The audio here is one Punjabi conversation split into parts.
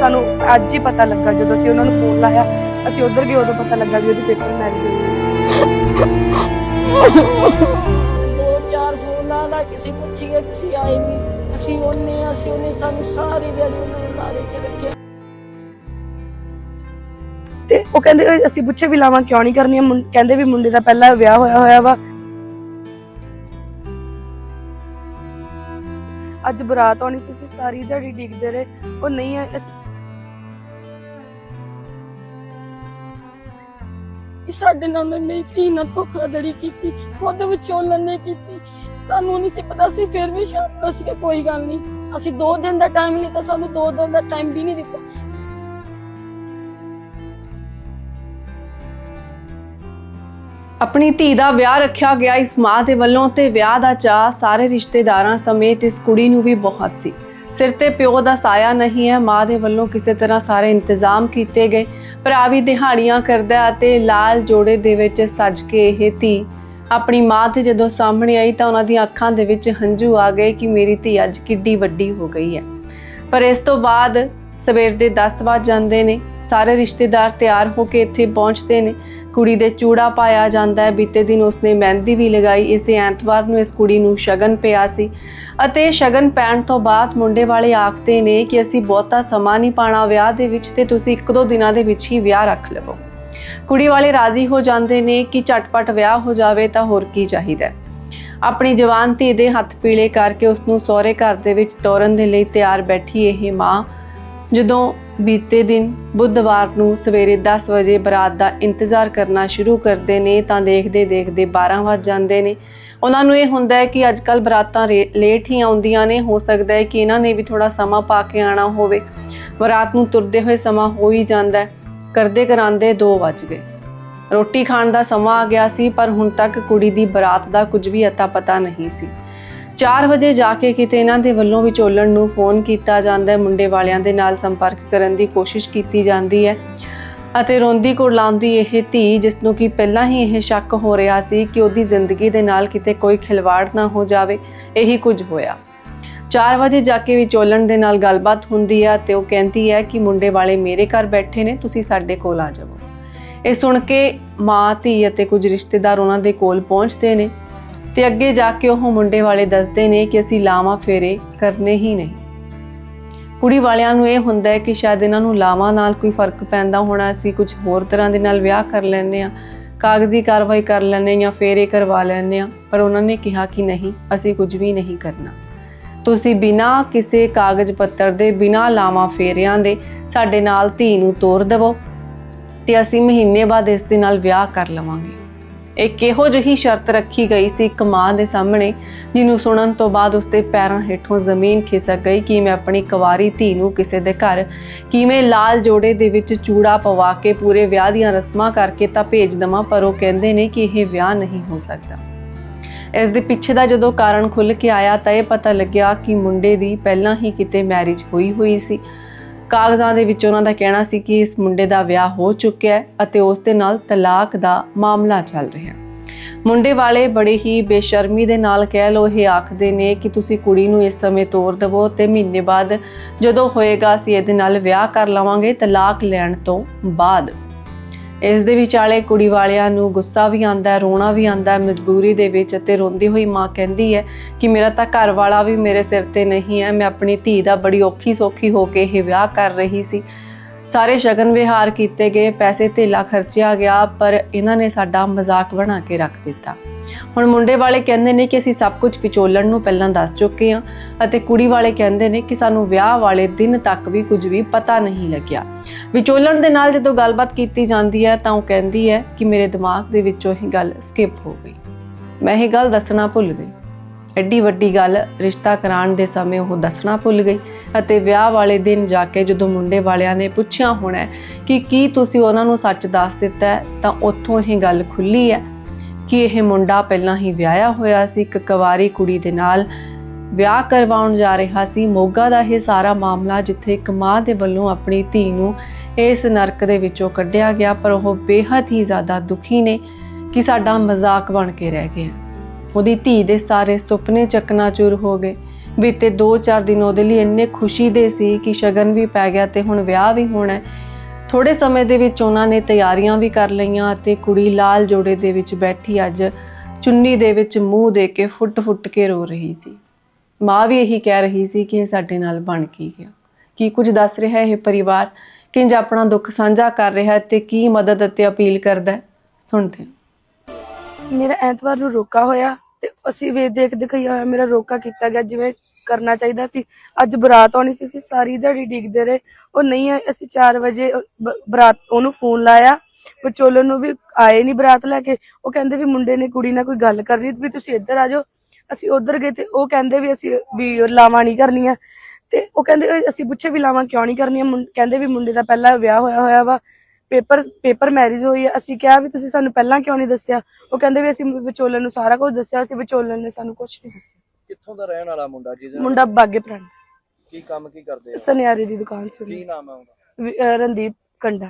ਸਾਨੂੰ ਅੱਜ ਹੀ ਪਤਾ ਲੱਗਾ ਜਦੋਂ ਅਸੀਂ ਉਹਨਾਂ ਨੂੰ ਫੋਨ ਲਾਇਆ। ਅਸੀਂ ਉਧਰ ਗਏ ਉਦੋਂ ਪਤਾ ਲੱਗਾ ਵੀ ਉਹਦੀ ਪੇਪਰ ਮੈਰਿਜ ਦੋ ਚਾਰ ਫੋਨ ਲਾ ਕਿਸੇ ਪੁੱਛੀਏ ਤੁਸੀਂ ਆਏ ਨਹੀਂ ਅਸੀਂ ਉਹਨੇ ਅਸੀਂ ਉਹਨੇ ਸਾਨੂੰ ਸਾਰੀ ਦਿਹਾੜੀ ਉਹਨਾਂ ਨੂੰ ਲਾਰੇ ਚ ਰੱਖਿਆ। ਤੇ ਉਹ ਕਹਿੰਦੇ ਅਸੀਂ ਪੁੱਛੇ ਵੀ ਲਾਵਾਂ ਕਿਉਂ ਨਹੀਂ ਕਰਨੀਆਂ? ਮੁੰ- ਕਹਿੰਦੇ ਵੀ ਮੁੰਡੇ ਦਾ ਪਹਿਲਾਂ ਵਿਆਹ ਹੋਇਆ ਹੋਇਆ ਵਾ। ਅੱਜ ਬਰਾਤ ਆਉਣੀ ਸੀ ਸਾਰੀ ਦਿਹਾੜੀ ਡਿੱਗਦੇ ਰਹੇ। ਉਹ ਨਹੀਂ ਅਸੀਂ ਕਿ ਸਾਡੇ ਨਾਲ ਉਹਨੇ ਮੇਰੀ ਧੀ ਨਾਲ ਧੋਖਾਧੜੀ ਕੀਤੀ, ਖੁਦ ਵਿਚੋਲਨ ਨੇ ਕੀਤੀ। ਸਾਨੂੰ ਨਹੀਂ ਸੀ ਪਤਾ ਸੀ, ਫਿਰ ਵੀ ਸ਼ਾਮ ਨੂੰ ਅਸੀਂ ਕੋਈ ਗੱਲ ਨਹੀਂ। ਅਸੀਂ 2 ਦਿਨ ਦਾ ਟਾਈਮ ਲਿੱਤਾ, ਸਾਨੂੰ 2 ਦਿਨ ਦਾ ਟਾਈਮ ਵੀ ਨਹੀਂ ਦਿੱਤਾ। ਆਪਣੀ ਧੀ ਦਾ ਵਿਆਹ ਰੱਖਿਆ ਗਿਆ ਇਸ ਮਾਂ ਦੇ ਵੱਲੋਂ ਤੇ ਵਿਆਹ ਦਾ ਚਾਅ ਸਾਰੇ ਰਿਸ਼ਤੇਦਾਰਾਂ ਸਮੇਤ ਇਸ ਕੁੜੀ ਨੂੰ ਵੀ ਬਹੁਤ ਸੀ। ਸਿਰ ਤੇ ਪਿਓ ਦਾ ਸਾਇਆ ਨਹੀਂ ਹੈ, ਮਾਂ ਦੇ ਵੱਲੋਂ ਕਿਸੇ ਤਰ੍ਹਾਂ ਸਾਰੇ ਇੰਤਜ਼ਾਮ ਕੀਤੇ ਗਏ। ਭਰਾ ਵੀ ਦਿਹਾੜੀਆਂ ਕਰਦਾ ਅਤੇ ਲਾਲ ਜੋੜੇ ਦੇ ਵਿੱਚ ਸੱਜ ਕੇ ਇਹ ਧੀ ਆਪਣੀ ਮਾਂ ਤੇ ਜਦੋਂ ਸਾਹਮਣੇ ਆਈ ਤਾਂ ਉਹਨਾਂ ਦੀਆਂ ਅੱਖਾਂ ਦੇ ਵਿੱਚ ਹੰਝੂ ਆ ਗਏ ਕਿ ਮੇਰੀ ਧੀ ਅੱਜ ਕਿੱਡੀ ਵੱਡੀ ਹੋ ਗਈ ਹੈ। ਪਰ ਇਸ ਤੋਂ ਬਾਅਦ ਸਵੇਰ ਦੇ 10 ਵਜ ਜਾਂਦੇ ਨੇ। ਸਾਰੇ ਰਿਸ਼ਤੇਦਾਰ ਤਿਆਰ ਹੋ ਕੇ ਇੱਥੇ ਪਹੁੰਚਦੇ ਨੇ। ਕੁੜੀ ਦੇ ਚੂੜਾ ਪਾਇਆ ਜਾਂਦਾ ਹੈ। ਬੀਤੇ ਦਿਨ ਉਸਨੇ ਮਹਿੰਦੀ ਵੀ ਲਗਾਈ। ਇਸੇ ਐਤਵਾਰ ਨੂੰ ਇਸ ਕੁੜੀ ਨੂੰ ਸ਼ਗਨ ਪਿਆ ਸੀ। ਅਤੇ ਸ਼ਗਨ ਪੈਣ ਤੋਂ ਬਾਅਦ ਮੁੰਡੇ ਵਾਲੇ ਆਖਦੇ ਨੇ ਕਿ ਅਸੀਂ ਬਹੁਤਾ ਸਮਾਂ ਨਹੀਂ ਪਾਣਾ ਵਿਆਹ ਦੇ ਵਿੱਚ ਤੇ ਤੁਸੀਂ ਇੱਕ ਦੋ ਦਿਨਾਂ ਦੇ ਵਿੱਚ ਹੀ ਵਿਆਹ ਰੱਖ ਲਵੋ। ਕੁੜੀ ਵਾਲੇ ਰਾਜ਼ੀ ਹੋ ਜਾਂਦੇ ਨੇ ਕਿ ਝਟਪਟ ਵਿਆਹ ਹੋ ਜਾਵੇ ਤਾਂ ਹੋਰ ਕੀ ਚਾਹੀਦਾ ਆਪਣੀ ਜਵਾਨ ਧੀ ਦੇ ਹੱਥ ਪੀਲੇ ਕਰਕੇ ਉਸ ਨੂੰ ਸਹੁਰੇ ਘਰ ਦੇ ਵਿੱਚ ਤੋਰਨ ਦੇ ਲਈ ਤਿਆਰ ਬੈਠੀ ਇਹ ਮਾਂ ਜਦੋਂ ਬੀਤੇ ਦਿਨ ਬੁੱਧਵਾਰ ਨੂੰ ਸਵੇਰੇ 10 ਵਜੇ ਬਰਾਤ ਦਾ ਇੰਤਜ਼ਾਰ ਕਰਨਾ ਸ਼ੁਰੂ ਕਰਦੇ ਨੇ ਤਾਂ ਦੇਖਦੇ ਦੇਖਦੇ 12 ਵਜ ਜਾਂਦੇ ਨੇ। ਉਹਨਾਂ ਨੂੰ ਇਹ ਹੁੰਦਾ ਹੈ ਕਿ ਅੱਜ ਅੱਜਕੱਲ ਬਰਾਤਾਂ ਰੇ- ਲੇਟ ਹੀ ਆਉਂਦੀਆਂ ਨੇ। ਹੋ ਸਕਦਾ ਹੈ ਕਿ ਇਹਨਾਂ ਨੇ ਵੀ ਥੋੜਾ ਸਮਾਂ ਪਾ ਕੇ ਆਣਾ ਹੋਵੇ। ਬਰਾਤ ਨੂੰ ਤੁਰਦੇ ਹੋਏ ਸਮਾਂ ਹੋ ਹੀ ਜਾਂਦਾ ਹੈ। ਕਰਦੇ ਕਰਾਂਦੇ 2 ਵਜ ਗਏ। ਰੋਟੀ ਖਾਣ ਦਾ ਸਮਾਂ ਆ ਗਿਆ ਸੀ, ਪਰ ਹੁਣ ਤੱਕ ਕੁੜੀ ਦੀ ਬਰਾਤ ਦਾ ਕੁਝ ਵੀ ਅਤਾ ਪਤਾ ਨਹੀਂ ਸੀ। 4 ਵਜੇ ਜਾ ਕੇ ਕਿਤੇ ਇਹਨਾਂ ਦੇ ਵੱਲੋਂ ਵਿਚੋਲਣ ਨੂੰ ਫੋਨ ਕੀਤਾ ਜਾਂਦਾ ਹੈ। ਮੁੰਡੇ ਵਾਲਿਆਂ ਦੇ ਨਾਲ ਸੰਪਰਕ ਕਰਨ ਦੀ ਕੋਸ਼ਿਸ਼ ਕੀਤੀ ਜਾਂਦੀ ਹੈ। ਅਤੇ ਰੋਂਦੀ ਕੁਰਲਾਉਂਦੀ ਇਹ ਧੀ, ਜਿਸ ਨੂੰ ਕਿ ਪਹਿਲਾਂ ਹੀ ਇਹ ਸ਼ੱਕ ਹੋ ਰਿਹਾ ਸੀ ਕਿ ਉਹਦੀ ਜ਼ਿੰਦਗੀ ਦੇ ਨਾਲ ਕਿਤੇ ਕੋਈ ਖਿਲਵਾੜ ਨਾ ਹੋ ਜਾਵੇ, ਇਹੀ ਕੁਝ ਹੋਇਆ। 4 ਵਜੇ ਜਾ ਕੇ ਵਿਚੋਲਣ ਦੇ ਨਾਲ ਗੱਲਬਾਤ ਹੁੰਦੀ ਹੈ ਤੇ ਉਹ ਕਹਿੰਦੀ ਹੈ ਕਿ ਮੁੰਡੇ ਵਾਲੇ ਮੇਰੇ ਘਰ ਬੈਠੇ ਨੇ, ਤੁਸੀਂ ਸਾਡੇ ਕੋਲ ਆ ਜਾਵੋ। ਇਹ ਸੁਣ ਕੇ ਮਾਂ, ਧੀ ਅਤੇ ਕੁਝ ਰਿਸ਼ਤੇਦਾਰ ਉਹਨਾਂ ਦੇ ਕੋਲ ਪਹੁੰਚਦੇ ਨੇ। ਤੇ ਅੱਗੇ ਜਾ ਕੇ ਉਹ ਮੁੰਡੇ ਵਾਲੇ ਦੱਸਦੇ ਨੇ ਕਿ ਅਸੀਂ ਲਾਵਾਂ ਫੇਰੇ ਕਰਨੇ ਹੀ ਨਹੀਂ। ਕੁੜੀ ਵਾਲਿਆਂ ਨੂੰ ਇਹ ਹੁੰਦਾ ਹੈ ਕਿ ਸ਼ਾਇਦ ਇਹਨਾਂ ਨੂੰ ਲਾਵਾਂ ਨਾਲ ਕੋਈ ਫ਼ਰਕ ਪੈਂਦਾ ਹੋਣਾ, ਅਸੀਂ ਕੁਝ ਹੋਰ ਤਰ੍ਹਾਂ ਦੇ ਨਾਲ ਵਿਆਹ ਕਰ ਲੈਂਦੇ ਆ ਕਾਗਜ਼ੀ ਕਾਰਵਾਈ ਕਰ ਲੈਂਦੇ ਜਾਂ ਫੇਰੇ ਕਰਵਾ ਲੈਂਦੇ ਆ ਪਰ ਉਹਨਾਂ ਨੇ ਕਿਹਾ ਕਿ ਨਹੀਂ, ਅਸੀਂ ਕੁਝ ਵੀ ਨਹੀਂ ਕਰਨਾ। ਤੁਸੀਂ ਬਿਨਾਂ ਕਿਸੇ ਕਾਗਜ਼ ਪੱਤਰ ਦੇ, ਬਿਨਾਂ ਲਾਵਾਂ ਫੇਰਿਆਂ ਦੇ ਸਾਡੇ ਨਾਲ ਧੀ ਨੂੰ ਤੋਰ ਦੇਵੋ ਤੇ ਅਸੀਂ ਮਹੀਨੇ ਬਾਅਦ ਇਸ ਦੇ ਨਾਲ ਵਿਆਹ ਕਰ ਲਵਾਂਗੇ। ਇੱਕ ਕਿਹੋ ਜਿਹੀ ਸ਼ਰਤ ਰੱਖੀ ਗਈ ਸੀ ਇੱਕ ਮਾਂ ਦੇ ਸਾਹਮਣੇ, ਜਿਹਨੂੰ ਸੁਣਨ ਤੋਂ ਬਾਅਦ ਉਸਦੇ ਪੈਰਾਂ ਹੇਠੋਂ ਜ਼ਮੀਨ ਖਿਸਕ ਗਈ ਕਿ ਮੈਂ ਆਪਣੀ ਕੁਵਾਰੀ ਧੀ ਨੂੰ ਕਿਸੇ ਦੇ ਘਰ ਕਿਵੇਂ ਲਾਲ ਜੋੜੇ ਦੇ ਵਿੱਚ ਚੂੜਾ ਪਵਾ ਕੇ ਪੂਰੇ ਵਿਆਹ ਦੀਆਂ ਰਸਮਾਂ ਕਰਕੇ ਤਾਂ ਭੇਜ ਦਵਾਂ, ਪਰ ਉਹ ਕਹਿੰਦੇ ਨੇ ਕਿ ਇਹ ਵਿਆਹ ਨਹੀਂ ਹੋ ਸਕਦਾ। ਇਸ ਦੇ ਪਿੱਛੇ ਦਾ ਜਦੋਂ ਕਾਰਨ ਖੁੱਲ ਕੇ ਆਇਆ ਤਾਂ ਇਹ ਪਤਾ ਲੱਗਿਆ ਕਿ ਮੁੰਡੇ ਦੀ ਪਹਿਲਾਂ ਹੀ ਕਿਤੇ ਮੈਰਿਜ ਹੋਈ ਹੋਈ ਸੀ। ਕਾਗਜ਼ਾਂ ਦੇ ਵਿੱਚ ਉਹਨਾਂ ਦਾ ਕਹਿਣਾ ਸੀ ਕਿ ਇਸ ਮੁੰਡੇ ਦਾ ਵਿਆਹ ਹੋ ਚੁੱਕਿਆ ਹੈ ਅਤੇ ਉਸ ਦੇ ਨਾਲ ਤਲਾਕ ਦਾ ਮਾਮਲਾ ਚੱਲ ਰਿਹਾ ਹੈ। ਮੁੰਡੇ ਵਾਲੇ ਬੜੇ ਹੀ ਬੇਸ਼ਰਮੀ ਦੇ ਨਾਲ ਕਹਿ ਲੋ ਇਹ ਆਖਦੇ ਨੇ ਕਿ ਤੁਸੀਂ ਕੁੜੀ ਨੂੰ ਇਸ ਸਮੇਂ ਤੋਰ ਦੇਵੋ ਤੇ ਮਹੀਨੇ ਬਾਅਦ ਜਦੋਂ ਹੋਏਗਾ ਅਸੀਂ ਇਹਦੇ ਨਾਲ ਵਿਆਹ ਕਰ ਲਵਾਂਗੇ ਤਲਾਕ ਲੈਣ ਤੋਂ ਬਾਅਦ। ਇਸ ਦੇ ਵਿਚਾਲੇ ਕੁੜੀ ਵਾਲਿਆਂ ਨੂੰ ਗੁੱਸਾ ਵੀ ਆਂਦਾ ਹੈ, ਰੋਣਾ ਵੀ ਆਂਦਾ ਹੈ, ਮਜਬੂਰੀ ਦੇ ਵਿੱਚ ਤੇ ਰੋਂਦੀ ਹੋਈ ਮਾਂ ਕਹਿੰਦੀ ਹੈ ਕਿ ਮੇਰਾ ਤਾਂ ਘਰ ਵਾਲਾ ਵੀ ਮੇਰੇ ਸਿਰ ਤੇ ਨਹੀਂ ਹੈ, ਮੈਂ ਆਪਣੀ ਧੀ ਦਾ ਬੜੀ ਔਖੀ ਸੌਖੀ ਹੋ ਕੇ ਇਹ ਵਿਆਹ ਕਰ ਰਹੀ ਸੀ। ਸਾਰੇ ਸ਼ਗਨ ਵਿਹਾਰ ਕੀਤੇ ਗਏ, ਪੈਸੇ ਧੇਲਾ ਖਰਚਿਆ ਗਿਆ, ਪਰ ਇਹਨਾਂ ਨੇ ਸਾਡਾ ਮਜ਼ਾਕ ਬਣਾ ਕੇ ਰੱਖ ਦਿੱਤਾ। ਹੁਣ ਮੁੰਡੇ ਵਾਲੇ ਕਹਿੰਦੇ ਨੇ ਕਿ ਅਸੀਂ ਸਭ ਕੁਝ ਵਿਚੋਲਣ ਨੂੰ ਪਹਿਲਾਂ ਦੱਸ ਚੁੱਕੇ ਹਾਂ ਅਤੇ ਕੁੜੀ ਵਾਲੇ ਕਹਿੰਦੇ ਨੇ ਕਿ ਸਾਨੂੰ ਵਿਆਹ ਵਾਲੇ ਦਿਨ ਤੱਕ ਵੀ ਕੁਝ ਵੀ ਪਤਾ ਨਹੀਂ ਲੱਗਿਆ। ਵਿਚੋਲਣ ਦੇ ਨਾਲ ਜਦੋਂ ਗੱਲਬਾਤ ਕੀਤੀ ਜਾਂਦੀ ਹੈ ਤਾਂ ਉਹ ਕਹਿੰਦੀ ਹੈ ਕਿ ਮੇਰੇ ਦਿਮਾਗ ਦੇ ਵਿੱਚੋਂ ਇਹ ਗੱਲ ਸਕਿਪ ਹੋ ਗਈ। ਮੈਂ ਇਹ ਗੱਲ ਦੱਸਣਾ ਭੁੱਲ ਗਈ। ਐਡੀ ਵੱਡੀ ਗੱਲ ਰਿਸ਼ਤਾ ਕਰਾਉਣ ਦੇ ਸਮੇਂ ਉਹ ਦੱਸਣਾ ਭੁੱਲ ਗਈ ਅਤੇ ਵਿਆਹ ਵਾਲੇ ਦਿਨ ਜਾ ਕੇ ਜਦੋਂ ਮੁੰਡੇ ਵਾਲਿਆਂ ਨੇ ਪੁੱਛਿਆ ਹੋਣਾ ਕਿ ਕੀ ਤੁਸੀਂ ਉਹਨਾਂ ਨੂੰ ਸੱਚ ਦੱਸ ਦਿੱਤਾ ਤਾਂ ਉੱਥੋਂ ਇਹ ਗੱਲ ਖੁੱਲੀ ਹੈ ਕਿ ਇਹ ਮੁੰਡਾ ਪਹਿਲਾਂ ਹੀ ਵਿਆਹਿਆ ਹੋਇਆ ਸੀ, ਇੱਕ ਕੁਵਾਰੀ ਕੁੜੀ ਦੇ ਨਾਲ ਵਿਆਹ ਕਰਵਾਉਣ ਜਾ ਰਿਹਾ ਸੀ। ਮੋਗਾ ਦਾ ਇਹ ਸਾਰਾ ਮਾਮਲਾ ਜਿੱਥੇ ਇੱਕ ਮਾਂ ਦੇ ਵੱਲੋਂ ਆਪਣੀ ਧੀ ਨੂੰ ਇਸ ਨਰਕ ਦੇ ਵਿੱਚੋਂ ਕੱਢਿਆ ਗਿਆ, ਪਰ ਉਹ ਬੇਹੱਦ ਹੀ ਜ਼ਿਆਦਾ ਦੁਖੀ ਨੇ ਕਿ ਸਾਡਾ ਮਜ਼ਾਕ ਬਣ ਕੇ ਰਹਿ ਗਿਆ। ਉਹਦੀ ਧੀ ਦੇ ਸਾਰੇ ਸੁਪਨੇ ਚਕਨਾਚੂਰ ਹੋ ਗਏ। ਬੀਤੇ 2-4 ਦਿਨ ਉਹਦੇ ਲਈ ਇੰਨੇ ਖੁਸ਼ੀ ਦੇ ਸੀ ਕਿ ਸ਼ਗਨ ਵੀ ਪੈ ਗਿਆ ਤੇ ਹੁਣ ਵਿਆਹ ਵੀ ਹੋਣਾ ਹੈ। ਥੋੜੇ ਸਮੇਂ ਦੇ ਵਿੱਚ ਉਹਨਾਂ ਨੇ ਤਿਆਰੀਆਂ ਵੀ ਕਰ ਲਈਆਂ ਤੇ ਕੁੜੀ ਲਾਲ ਜੋੜੇ ਦੇ ਵਿੱਚ ਬੈਠੀ ਅੱਜ ਚੁੰਨੀ ਦੇ ਵਿੱਚ ਮੂੰਹ ਦੇ ਕੇ ਫੁੱਟ-ਫੁੱਟ ਕੇ ਰੋ ਰਹੀ ਸੀ। ਮਾਂ ਵੀ ਇਹੀ ਕਹਿ ਰਹੀ ਸੀ ਕਿ ਇਹ ਸਾਡੇ ਨਾਲ ਬਣ ਕੀ ਗਿਆ। ਕੀ ਕੁਝ ਦੱਸ ਰਿਹਾ ਇਹ ਪਰਿਵਾਰ? ਕਿੰਜ ਆਪਣਾ ਦੁੱਖ ਸਾਂਝਾ ਕਰ ਰਿਹਾ ਹੈ ਤੇ ਕੀ ਮਦਦ ਅਤੇ ਅਪੀਲ ਕਰਦਾ ਸੁਣਦੇ ਹਾਂ। ਮੇਰਾ ਐਤਵਾਰ ਨੂੰ ਰੋਕਾ ਹੋਇਆ ਤੇ ਅਸੀਂ ਵੇ ਦੇਖ ਦਿਖਾਈ ਹੋਇਆ ਮੇਰਾ ਰੋਕਾ ਕੀਤਾ ਗਿਆ ਜਿਵੇਂ ਕਰਨਾ ਚਾਹੀਦਾ ਸੀ। ਅੱਜ ਬਰਾਤ ਆਉਣੀ ਸੀ, ਅਸੀਂ ਸਾਰੀ ਦਿਹਾੜੀ ਡਿੱਗਦੇ ਰਹੇ। ਉਹ ਨਹੀਂ ਆਏ, ਅਸੀਂ 4 ਵਜੇ ਬ- ਬਰਾਤ ਉਹਨੂੰ ਫੋਨ ਲਾਇਆ। ਵਿਚੋਲਨ ਨੂੰ ਵੀ ਆਏ ਨਹੀਂ ਬਰਾਤ ਲੈ ਕੇ। ਉਹ ਕਹਿੰਦੇ ਵੀ ਮੁੰਡੇ ਨੇ ਕੁੜੀ ਨਾਲ ਕੋਈ ਗੱਲ ਕਰਨੀ ਵੀ ਤੁਸੀਂ ਇੱਧਰ ਆ ਜਾਓ। ਅਸੀਂ ਉੱਧਰ ਗਏ ਤੇ ਉਹ ਕਹਿੰਦੇ ਵੀ ਅਸੀਂ ਵੀ ਲਾਵਾਂ ਨਹੀਂ ਕਰਨੀਆਂ। ਤੇ ਉਹ ਕਹਿੰਦੇ ਵੀ ਅਸੀਂ ਪੁੱਛੇ ਵੀ ਲਾਵਾਂ ਕਿਉਂ ਨਹੀਂ ਕਰਨੀਆਂ? ਮੁੰ- ਕਹਿੰਦੇ ਵੀ ਮੁੰਡੇ ਦਾ ਪਹਿਲਾਂ ਵਿਆਹ ਹੋਇਆ ਹੋਇਆ ਵਾ। ਪੇਪਰ ਪੇਪਰ ਮੈਰਿਜ ਹੋਈ ਹੈ ਅਸੀਂ ਕਿਹਾ ਵੀ ਤੁਸੀਂ ਸਾਨੂੰ ਪਹਿਲਾਂ ਕਿਉਂ ਨਹੀਂ ਦੱਸਿਆ? ਉਹ ਕਹਿੰਦੇ ਵੀ ਅਸੀਂ ਵਿਚੋਲਨ ਨੂੰ ਸਾਰਾ ਕੁਝ ਦੱਸਿਆ ਸੀ ਵਿਚੋਲਨ ਨੇ ਸਾਨੂੰ ਕੁਝ ਨਹੀਂ ਦੱਸਿਆ। ਕਿੱਥੋਂ ਦਾ ਰਹਿਣ ਵਾਲਾ ਮੁੰਡਾ ਜਿਹਦੇ ਨਾਲ ਮੁੰਡਾ ਬਾਗੇ ਪ੍ਰਾਂਤ। ਕੀ ਕੰਮ ਕੀ ਕਰਦੇ ਆ? ਸੁਨਿਆਰੇ ਦੀ ਦੁਕਾਨ ਕੀ। ਨਾਮ ਹੈ ਉਹਦਾ? ਰਣਦੀਪ ਕੰਡਾ।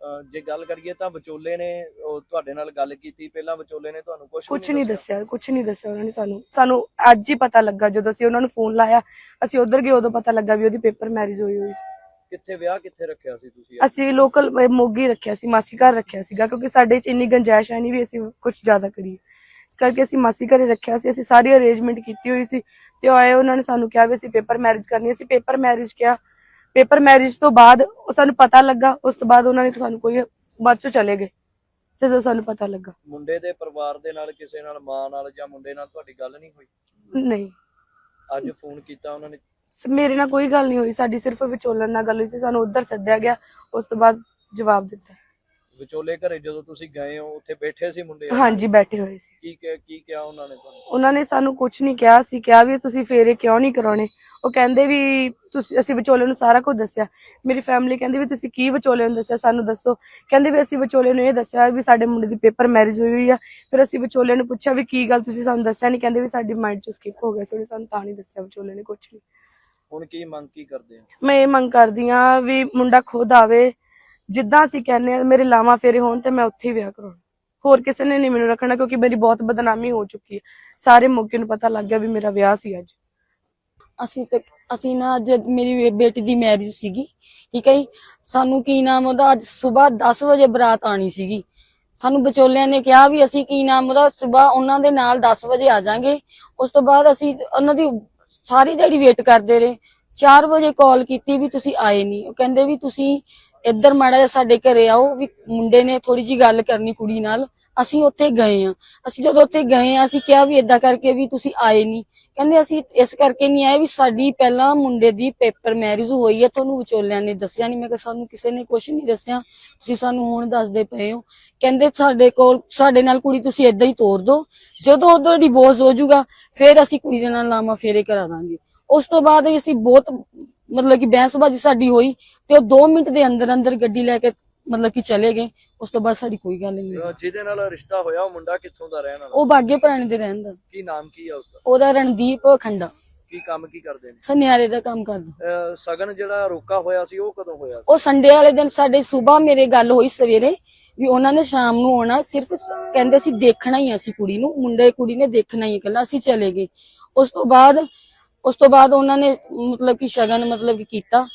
ਅਹ ਜੇ ਗੱਲ ਕਰੀਏ ਤਾਂ ਵਿਚੋਲੇ ਨੇ ਉਹ ਤੁਹਾਡੇ ਨਾਲ ਗੱਲ ਕੀਤੀ ਪਹਿਲਾਂ ਵਿਚੋਲੇ ਨੇ ਤੁਹਾਨੂੰ ਕੁਝ ਕੁਝ ਨਹੀਂ ਦੱਸਿਆ? ਕੁਝ ਨਹੀਂ ਦੱਸਿਆ ਉਹਨਾਂ ਨੇ ਸਾਨੂੰ। ਸਾਨੂੰ ਅੱਜ ਹੀ ਪਤਾ ਲੱਗਾ ਜਦੋਂ ਅਸੀਂ ਉਹਨਾਂ ਨੂੰ ਫੋਨ ਲਾਇਆ ਅਸੀਂ ਉਧਰ ਗਏ ਉਦੋਂ ਪਤਾ ਲੱਗਾ ਵੀ ਉਹਦੀ ਪੇਪਰ ਮੈਰਿਜ ਹੋਈ ਹੋਈ ਸੀ। ਕਿੱਥੇ ਵਿਆਹ ਕਿੱਥੇ ਰੱਖਿਆ ਸੀ ਤੁਸੀਂ ਅਸੀਂ ਲੋਕਲ ਮੋਗੀ ਰੱਖਿਆ ਸੀ ਮਾਸੀ ਘਰ ਰੱਖਿਆ ਸੀਗਾ ਕਿਉਂਕਿ ਸਾਡੇ 'ਚ ਇੰਨੀ ਗੰਜਾਇਸ਼ ਹੈ ਨਹੀਂ ਵੀ ਅਸੀਂ ਕੁਝ ਜ਼ਿਆਦਾ ਕਰੀਏ। ਇਸ ਕਰਕੇ ਅਸੀਂ ਮਾਸੀ ਘਰੇ ਰੱਖਿਆ ਸੀ ਅਸੀਂ ਸਾਰੀ ਅਰੇਂਜਮੈਂਟ ਕੀਤੀ ਹੋਈ ਸੀ ਤੇ ਆਏ ਉਹਨਾਂ ਨੇ ਸਾਨੂੰ ਕਿਹਾ ਵੀ ਅਸੀਂ ਪੇਪਰ ਮੈਰਿਜ ਕਰਨੀ। ਅਸੀਂ ਪੇਪਰ ਮੈਰਿਜ ਕਿਹਾ। ਪੇਪਰ ਮੈਰਿਜ ਤੋਂ ਬਾਅਦ ਉਹ ਸਾਨੂੰ ਪਤਾ ਲੱਗਾ ਉਸ ਤੋਂ ਬਾਅਦ ਉਹਨਾਂ ਨੇ ਸਾਨੂੰ ਕੋਈ ਬਾਅਦ ਚੋਂ ਚਲੇ ਗਏ ਜਦੋਂ ਸਾਨੂੰ ਪਤਾ ਲੱਗਾ। ਮੁੰਡੇ ਦੇ ਪਰਿਵਾਰ ਦੇ ਨਾਲ ਕਿਸੇ ਨਾਲ ਮਾਂ ਨਾਲ ਜਾਂ ਮੁੰਡੇ ਨਾਲ ਤੁਹਾਡੀ ਗੱਲ ਨਹੀਂ ਹੋਈ? ਨਹੀਂ। ਅੱਜ ਫੋਨ ਕੀਤਾ ਉਹਨਾਂ ਨੇ ਮੇਰੇ ਨਾਲ ਕੋਈ ਗੱਲ ਨਹੀਂ ਹੋਈ ਸਾਡੀ ਸਿਰਫ ਵਿਚੋਲਨ ਨਾਲ ਗੱਲ ਹੋਈ ਸੀ ਸਾਨੂੰ ਉੱਧਰ ਸੱਦਿਆ ਗਿਆ ਉਸ ਤੋਂ ਬਾਅਦ ਜਵਾਬ ਦਿੱਤਾ। ਵਿਚੋਲੇ ਘਰੇ ਜਦੋਂ ਤੁਸੀਂ ਗਏ ਹੋ ਉੱਥੇ ਬੈਠੇ ਸੀ ਮੁੰਡੇ? ਹਾਂਜੀ ਬੈਠੇ ਹੋਏ ਸੀ। ਕੀ ਕਿਹਾ ਕੀ ਕਿਹਾ ਉਹਨਾਂ ਨੇ ਤੁਹਾਨੂੰ? ਉਹਨਾਂ ਨੇ ਸਾਨੂੰ ਕੁਝ ਨਹੀਂ ਕਿਹਾ ਸੀ ਕਿਹਾ ਵੀ ਤੁਸੀਂ ਫੇਰੇ ਕਿਉਂ ਨਹੀਂ ਕਰਾਉਣੇ? ਉਹ ਕਹਿੰਦੇ ਵੀ ਤੁਸੀਂ ਅਸੀਂ ਵਿਚੋਲੇ ਨੂੰ ਸਾਰਾ ਕੁਝ ਦੱਸਿਆ। ਮੇਰੀ ਫੈਮਿਲੀ ਕਹਿੰਦੀ ਵੀ ਤੁਸੀਂ ਕੀ ਵਿਚੋਲੇ ਨੂੰ ਦੱਸਿਆ ਸਾਨੂੰ ਦੱਸੋ। ਕਹਿੰਦੇ ਵੀ ਅਸੀਂ ਵਿਚੋਲੇ ਨੂੰ ਇਹ ਦੱਸਿਆ ਵੀ ਸਾਡੇ ਮੁੰਡੇ ਦੀ ਪੇਪਰ ਮੈਰਿਜ ਹੋਈ ਹੋਈ ਆ ਫਿਰ ਅਸੀਂ ਵਿਚੋਲੇ ਨੂੰ ਪੁੱਛਿਆ ਵੀ ਕੀ ਗੱਲ ਤੁਸੀਂ ਸਾਨੂੰ ਦੱਸਿਆ ਨਹੀਂ? ਕਹਿੰਦੇ ਵੀ ਸਾਡੀ ਮਾਈਂਡ ਚੋਂ ਸਕਿਪ ਹੋ ਗਿਆ ਸੀ ਉਹਨੇ ਸਾਨੂੰ ਤਾਂ ਨਹੀਂ ਦੱਸਿਆ ਵਿਚੋਲੇ ਨੇ ਕੁਝ ਨਹੀਂ ਹੁਣ ਕੀ ਮੰਗ ਕੀ ਕਰਦੇ ਆ ਮੈਂ ਇਹ ਮੰਗ ਕਰਦੀ ਆ ਵੀ ਮੁੰਡਾ ਖੁਦ ਆਵੇ। ਜਿੱਦਾਂ ਅਸੀਂ ਕਹਿੰਦੇ ਆ ਮੇਰੇ ਲਾਵਾਂ ਫੇਰੇ ਹੋਣ ਤੇ ਮੈਂ ਉੱਥੇ ਹੀ ਵਿਆਹ ਕਰਾਉਣਾ। ਹੋਰ ਕਿਸੇ ਨੇ ਨਹੀਂ ਮੈਨੂੰ ਰੱਖਣਾ ਕਿਉਂਕਿ ਮੇਰੀ ਬਹੁਤ ਬਦਨਾਮੀ ਹੋ ਚੁੱਕੀ ਹੈ। ਸਾਰੇ ਮੌਕੇ ਨੂੰ ਪਤਾ ਲੱਗ ਗਿਆ ਵੀ ਮੇਰਾ ਵਿਆਹ ਸੀ ਅੱਜ। ਅਸੀਂ ਤੇ ਅਸੀਂ ਨਾ ਅੱਜ ਮੇਰੀ ਬੇਟੀ ਦੀ ਮੈਰਿਜ ਸੀਗੀ ਠੀਕ ਹੈ ਜੀ? ਸਾਨੂੰ ਕੀ ਨਾਮ ਉਹਦਾ ਅੱਜ ਸਵੇਰ 10 ਵਜੇ ਬਰਾਤ ਆਣੀ ਸੀਗੀ। ਸਾਨੂੰ ਵਿਚੋਲਿਆਂ ਨੇ ਕਿਹਾ ਵੀ ਅਸੀਂ ਕੀ ਨਾਮ ਉਹਦਾ ਸਵੇਰ ਉਹਨਾਂ ਦੇ ਨਾਲ 10 ਵਜੇ ਆ ਜਾਾਂਗੇ। ਉਸ ਤੋਂ ਬਾਅਦ ਅਸੀਂ ਉਹਨਾਂ ਦੀ ਸਾਰੀ ਦਿਹਾੜੀ ਵੇਟ ਕਰਦੇ ਰਹੇ। 4 ਵਜੇ ਕਾਲ ਕੀਤੀ ਵੀ ਤੁਸੀਂ ਆਏ ਨਹੀਂ ਉਹ ਕਹਿੰਦੇ ਵੀ ਤੁਸੀਂ ਇੱਧਰ ਮਾੜਾ ਜਿਹਾ ਸਾਡੇ ਘਰੇ ਆਓ, ਵੀ ਮੁੰਡੇ ਨੇ ਥੋੜੀ ਜੀ ਗੱਲ ਕਰਨੀ ਕੁੜੀ ਨਾਲ। ਅਸੀਂ ਉੱਥੇ ਗਏ ਆ ਅਸੀਂ ਜਦੋਂ ਉੱਥੇ ਗਏ ਆ ਅਸੀਂ ਕਿਹਾ ਵੀ ਇਦਾਂ ਕਰਕੇ ਵੀ ਤੁਸੀਂ ਆਏ ਨਹੀਂ। ਕਹਿੰਦੇ ਅਸੀਂ ਇਸ ਕਰਕੇ ਨਹੀਂ ਆਏ ਵੀ ਸਾਡੀ ਪਹਿਲਾਂ ਮੁੰਡੇ ਦੀ ਪੇਪਰ ਮੈਰਿਜ ਹੋਈ ਹੈ, ਤੁਹਾਨੂੰ ਵਿਚੋਲਿਆਂ ਨੇ ਦੱਸਿਆ ਨਹੀਂ। ਮੈਂ ਕਿਹਾ, ਸਾਨੂੰ ਕਿਸੇ ਨੇ ਕੁਝ ਨਹੀਂ ਦੱਸਿਆ। ਤੁਸੀਂ ਸਾਨੂੰ ਹੁਣ ਦੱਸਦੇ ਪਏ ਹੋ। ਕਹਿੰਦੇ ਸਾਡੇ ਕੋਲ, ਸਾਡੇ ਨਾਲ ਕੁੜੀ ਤੁਸੀਂ ਇਦਾਂ ਹੀ ਤੋਰ ਦਿਓ ਜਦੋਂ ਉਧਰ ਡਿਵੋਰਸ ਹੋ ਜਾਊਗਾ, ਫਿਰ ਅਸੀਂ ਕੁੜੀ ਦੇ ਨਾਲ ਲਾਮਾ ਫੇਰੇ ਕਰਾ ਦਾਂਗੇ। ਉਸ ਤੋਂ ਬਾਅਦ ਵੀ ਅਸੀਂ ਬਹੁਤ, ਮਤਲਬ ਕਿ ਬਹਿਸਬਾਜ਼ੀ ਸਾਡੀ ਹੋਈ ਤੇ ਉਹ 2 ਮਿੰਟ ਦੇ ਅੰਦਰ ਅੰਦਰ ਗੱਡੀ ਲੈ ਕੇ ਮਤਲਬ ਕਿ ਚਲੇ ਗਏ ਉਸ ਤੋਂ ਬਾਅਦ ਸਾਡੀ ਕੋਈ ਗੱਲ ਨਹੀਂ ਹੋਈ। ਜਿਹਦੇ ਨਾਲ ਰਿਸ਼ਤਾ ਹੋਇਆ ਉਹ ਮੁੰਡਾ ਕਿੱਥੋਂ ਦਾ ਰਹਿਣ ਵਾਲਾ? ਉਹ ਬਾਗੇ ਪੁਰਾਣੇ ਦੇ ਰਹਿੰਦਾ ਕੀ ਨਾਮ ਕੀ ਆ ਉਸਦਾ? ਉਹਦਾ ਰਣਦੀਪ ਖੰਡਾ। ਕੀ ਕੰਮ ਕੀ ਕਰਦੇ ਨੇ? ਸੁਨਿਆਰੇ ਦਾ ਕੰਮ ਕਰਦਾ। ਅਹ ਸਗਨ ਜਿਹੜਾ ਰੋਕਾ ਹੋਇਆ ਸੀ ਉਹ ਕਦੋਂ ਹੋਇਆ ਸੀ? ਉਹ ਸੰਡੇ ਵਾਲੇ ਦਿਨ ਸਾਡੇ ਸਵੇਰ ਮੇਰੇ ਗੱਲ ਹੋਈ ਸਵੇਰੇ ਵੀ ਉਹਨਾਂ ਨੇ ਸ਼ਾਮ ਨੂੰ ਆਉਣਾ ਸਿਰਫ ਸ- ਕਹਿੰਦੇ ਸੀ ਦੇਖਣਾ ਹੀ ਆ ਅਸੀਂ ਕੁੜੀ ਨੂੰ ਮੁੰਡੇ ਕੁੜੀ ਨੇ ਦੇਖਣਾ ਹੀ ਇਕੱਲਾ ਅਸੀਂ ਚਲੇ ਗਏ। ਉਸ ਤੋਂ ਬਾਅਦ ਉਸ ਤੋਂ ਬਾਅਦ ਉਹਨਾਂ ਨੇ ਮਤਲਬ ਕਿ ਸ਼ਗਨ ਮਤਲਬ ਕਿ ਕੀਤਾ।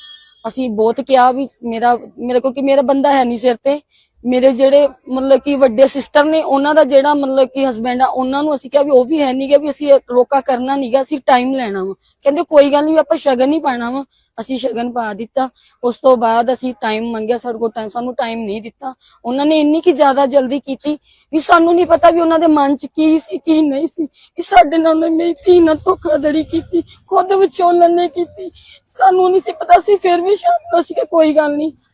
ਅਸੀਂ ਬਹੁਤ ਕਿਹਾ ਵੀ ਮੇਰਾ ਮੇਰੇ ਕੋਲ ਕਿ ਮੇਰਾ ਬੰਦਾ ਹੈ ਨਹੀਂ ਸਿਰ ਤੇ। ਮੇਰੇ ਜਿਹੜੇ ਮਤਲਬ ਕਿ ਵੱਡੇ ਸਿਸਟਰ ਨੇ, ਉਹਨਾਂ ਦਾ ਜਿਹੜਾ ਮਤਲਬ ਕਿ ਹਸਬੈਂਡ ਆ, ਉਹਨਾਂ ਨੂੰ ਅਸੀਂ ਕਿਹਾ ਵੀ ਉਹ ਵੀ ਹੈ ਨਹੀਂਗਾ ਵੀ ਅਸੀਂ ਰੋਕਾ ਕਰਨਾ ਨਹੀਂਗਾ ਅਸੀਂ ਟਾਈਮ ਲੈਣਾ ਵਾ। ਕਹਿੰਦੇ ਕੋਈ ਗੱਲ ਨਹੀਂ ਆਪਾਂ ਸ਼ਗਨ ਹੀ ਪਾਣਾ ਵਾ। ਅਸੀਂ ਸ਼ਗਨ ਪਾ ਦਿੱਤਾ। ਉਸ ਤੋਂ ਬਾਅਦ ਅਸੀਂ ਟਾਈਮ ਮੰਗਿਆ ਸਾਡੇ ਕੋਲ ਟਾਈਮ ਸਾਨੂੰ ਟਾਈਮ ਨਹੀਂ ਦਿੱਤਾ। ਉਹਨਾਂ ਨੇ ਇੰਨੀ ਕੀ ਜ਼ਿਆਦਾ ਜਲਦੀ ਕੀਤੀ ਵੀ ਸਾਨੂੰ ਨਹੀਂ ਪਤਾ ਵੀ ਉਹਨਾਂ ਦੇ ਮਨ 'ਚ ਕੀ ਸੀ, ਕੀ ਨਹੀਂ ਸੀ। ਵੀ ਸਾਡੇ ਨਾਲ ਉਹਨੇ ਮੇਰੀ ਧੀ ਨਾਲ ਧੋਖਾਧੜੀ ਕੀਤੀ, ਖੁਦ ਵਿਚੋਲਨ ਨੇ ਕੀਤੀ। ਸਾਨੂੰ ਨਹੀਂ ਸੀ ਪਤਾ ਸੀ, ਫਿਰ ਵੀ ਸ਼ਾਮ ਨੂੰ ਅਸੀਂ ਕਿ ਕੋਈ ਗੱਲ ਨਹੀਂ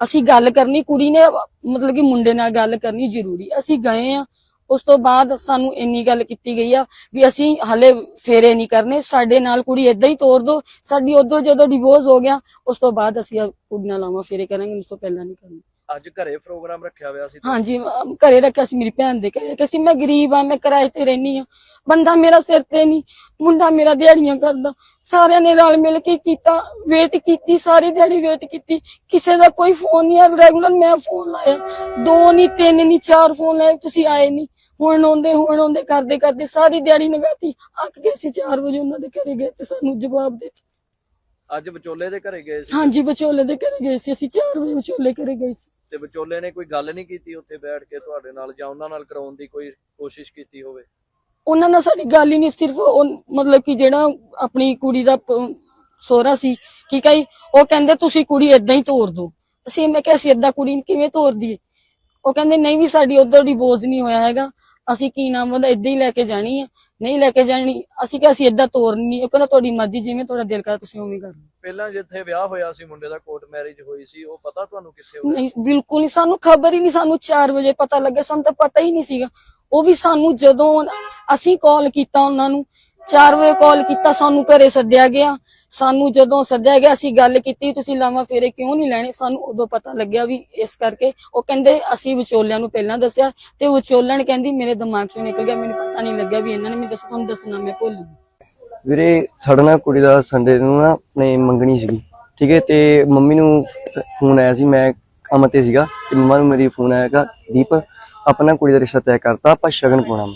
ਅਸੀਂ ਗੱਲ ਕਰਨੀ, ਕੁੜੀ ਨੇ ਮਤਲਬ ਕਿ ਮੁੰਡੇ ਨਾਲ ਗੱਲ ਕਰਨੀ ਜ਼ਰੂਰੀ। ਅਸੀਂ ਗਏ ਆ, ਉਸ ਤੋਂ ਬਾਅਦ ਸਾਨੂੰ ਇੰਨੀ ਗੱਲ ਕੀਤੀ ਗਈ ਆ ਵੀ ਅਸੀਂ ਹਲੇ ਫੇਰੇ ਨਹੀਂ ਕਰਨੇ। ਸਾਡੇ ਨਾਲ ਕੁੜੀ ਏਦਾਂ ਹੀ ਤੋਰ ਦੋ, ਸਾਡੀ ਉਧਰ ਜਦੋਂ ਡਿਵੋਰਸ ਹੋ ਗਿਆ, ਉਸ ਤੋਂ ਬਾਅਦ ਅਸੀਂ ਆ ਕੁੜੀ ਨਾਲ ਆਵਾਂ, ਫੇਰੇ ਕਰਾਂਗੇ, ਉਸ ਤੋਂ ਪਹਿਲਾਂ ਨਹੀਂ ਕਰਨਾ। ਅੱਜ ਘਰੇ ਪ੍ਰੋਗਰਾਮ ਰੱਖਿਆ ਹੋਇਆ ਸੀ ਹਾਂਜੀ, ਅਮ, ਘਰੇ ਰੱਖਿਆ ਸੀ ਮੇਰੀ ਭੈਣ ਦੇ ਘਰੇ ਰੱਖਿਆ ਸੀ। ਮੈਂ ਗਰੀਬ ਆ ਮੈਂ ਕਿਰਾਏ ਤੇ ਰਹਿਨੀ ਆ ਬੰਦਾ ਮੇਰਾ ਸਿਰ ਤੇ ਨਹੀਂ, ਮੁੰਡਾ ਮੇਰਾ ਦਿਹਾੜੀਆਂ ਕਰਦਾ। ਸਾਰਿਆਂ ਨੇ ਰਲ ਮਿਲ ਕੇ ਕੀਤਾ ਵੇਟ ਕੀਤੀ, ਸਾਰੀ ਦਿਹਾੜੀ ਵੇਟ ਕੀਤੀ। ਕਿਸੇ ਦਾ ਕੋਈ ਫੋਨ ਨਹੀਂ ਆ ਰੈਗੂਲਰ ਮੈਂ ਫੋਨ ਲਾਇਆ। ਦੋ ਨਹੀਂ, ਤਿੰਨ ਨਹੀਂ, ਚਾਰ ਫੋਨ ਲਾਏ, ਤੁਸੀਂ ਆਏ ਨਹੀਂ। ਹੁਣ ਆਉਂਦੇ ਹੁਣ ਆਉਂਦੇ, ਕਰਦੇ ਕਰਦੇ ਸਾਰੀ ਦਿਹਾੜੀ ਲਗਾਤੀ ਅੱਕ ਗਏ ਸੀ 4 ਵਜੇ ਉਹਨਾਂ ਦੇ ਘਰੇ ਗਏ ਤੇ ਸਾਨੂੰ ਜਵਾਬ ਦੇ ਦਿੱਤਾ। ਅੱਜ ਵਿਚੋਲੇ ਦੇ ਘਰੇ ਗਏ ਸੀ? ਹਾਂਜੀ ਵਿਚੋਲੇ ਦੇ ਘਰੇ ਗਏ ਸੀ। ਅਸੀਂ 4 ਵਜੇ ਵਿਚੋਲੇ ਘਰੇ ਗਏ ਸੀ। ਤੇ ਵਿਚੋਲੇ ਨੇ ਕੋਈ ਗੱਲ ਨਹੀਂ ਕੀਤੀ ਉੱਥੇ ਬੈਠ ਕੇ ਤੁਹਾਡੇ ਨਾਲ ਜਾਂ ਉਹਨਾਂ ਨਾਲ ਕਰਾਉਣ ਦੀ ਕੋਈ ਕੋਸ਼ਿਸ਼ ਕੀਤੀ ਹੋਵੇ? ਉਹਨਾਂ ਨਾਲ ਸਾਡੀ ਗੱਲ ਹੀ ਨਹੀਂ ਸਿਰਫ ਉਹ ਮਤਲਬ ਕਿ ਜਿਹੜਾ ਆਪਣੀ ਕੁੜੀ ਦਾ ਸਹੁਰਾ ਸੀ ਠੀਕ ਹੈ ਉਹ ਕਹਿੰਦੇ ਤੁਸੀਂ ਕੁੜੀ ਇਦਾਂ ਹੀ ਤੋਰ ਦਿਓ। ਅਸੀਂ ਮੈਂ ਕਿਹਾ ਅਸੀਂ ਇਦਾਂ ਕੁੜੀ ਨੂੰ ਕਿਵੇਂ ਤੋਰ ਦਈਏ? ਉਹ ਕਹਿੰਦੇ ਨਹੀਂ ਵੀ ਸਾਡੀ ਉਧਰ ਦੀ ਬੋਝ ਨਹੀਂ ਹੋਇਆ ਹੈਗਾ। ਅਸੀਂ ਕੀ ਨਾਮ ਉਹਦਾ ਇਦਾਂ ਹੀ ਲੈ ਕੇ ਜਾਣੀ ਆ। ਨਹੀਂ ਲੈ ਕੇ ਜਾਣੀ ਅਸੀਂ ਕਿਹਾ ਅਸੀਂ ਇਦਾਂ ਤੋਰਨੀ ਨਹੀਂ ਉਹ ਕਹਿੰਦਾ ਤੁਹਾਡੀ ਮਰਜ਼ੀ ਜਿਵੇਂ ਤੁਹਾਡਾ ਦਿਲ ਕਰਦਾ ਤੁਸੀਂ ਉਵੇਂ ਕਰ ਲਓ। ਪਹਿਲਾਂ ਜਿੱਥੇ ਵਿਆਹ ਹੋਇਆ ਸੀ ਮੁੰਡੇ ਦਾ ਕੋਰਟ ਮੈਰਿਜ ਹੋਈ ਸੀ ਉਹ ਪਤਾ ਤੁਹਾਨੂੰ ਕਿੱਥੇ ਹੋਇਆ ਨਹੀਂ ਬਿਲਕੁਲ ਨਹੀਂ ਸਾਨੂੰ ਖਬਰ ਹੀ ਨਹੀਂ ਸਾਨੂੰ 4 ਵਜੇ ਪਤਾ ਲੱਗਿਆ ਸਾਨੂੰ ਤਾਂ ਪਤਾ ਹੀ ਨਹੀਂ ਸੀਗਾ। ਉਹ ਵੀ ਸਾਨੂੰ ਜਦੋਂ ਅਸੀਂ ਕਾਲ ਕੀਤਾ ਉਹਨਾਂ ਨੂੰ 4 ਵਜੇ ਕਾਲ ਕੀਤਾ, ਸਾਨੂੰ ਘਰੇ ਸੱਦਿਆ ਗਿਆ। ਸਾਨੂੰ ਜਦੋਂ ਸੱਦਿਆ ਗਿਆ, ਅਸੀਂ ਗੱਲ ਕੀਤੀ, ਤੁਸੀਂ ਲਾਵਾਂ ਫੇਰੇ ਕਿਉਂ ਨਹੀਂ ਲੈਣੇ? ਸਾਨੂੰ ਉਦੋਂ ਪਤਾ ਲੱਗਿਆ ਵੀ ਇਸ ਕਰਕੇ। ਉਹ ਕਹਿੰਦੇ, ਅਸੀਂ ਵਿਚੋਲਿਆਂ ਨੂੰ ਪਹਿਲਾਂ ਦੱਸਿਆ ਤੇ ਵਿਚੋਲਣ ਕਹਿੰਦੀ, ਮੇਰੇ ਦਿਮਾਗ ਚੋਂ ਨਿਕਲ ਗਿਆ, ਮੈਨੂੰ ਪਤਾ ਨਹੀਂ ਲੱਗਿਆ ਵੀ ਇਹਨਾਂ ਨੇ ਮੈਨੂੰ ਦੱਸਿਆ ਦੱਸਣਾ ਮੈਂ ਭੁੱਲ ਗਈ। ਵੀਰੇ, ਸਾਡਾ ਕੁੜੀ ਦਾ ਸੰਡੇ ਨੂੰ ਨਾ ਆਪਣੇ ਮੰਗਣੀ ਸੀਗੀ, ਠੀਕ ਹੈ? ਤੇ ਮੰਮੀ ਨੂੰ ਫੋਨ ਆਇਆ ਸੀ, ਮੈਂ ਕੰਮ ਤੇ ਸੀਗਾ, ਤੇ ਮੰਮਾ ਨੂੰ ਮੇਰੀ ਫੋਨ ਆਇਆਗਾ ਦੀਪ ਆਪਣਾ ਕੁੜੀ ਦਾ ਰਿਸ਼ਤਾ ਤੈਅ ਕਰਤਾ, ਆਪਾਂ ਸ਼ਗਨ ਪਾਉਣਾ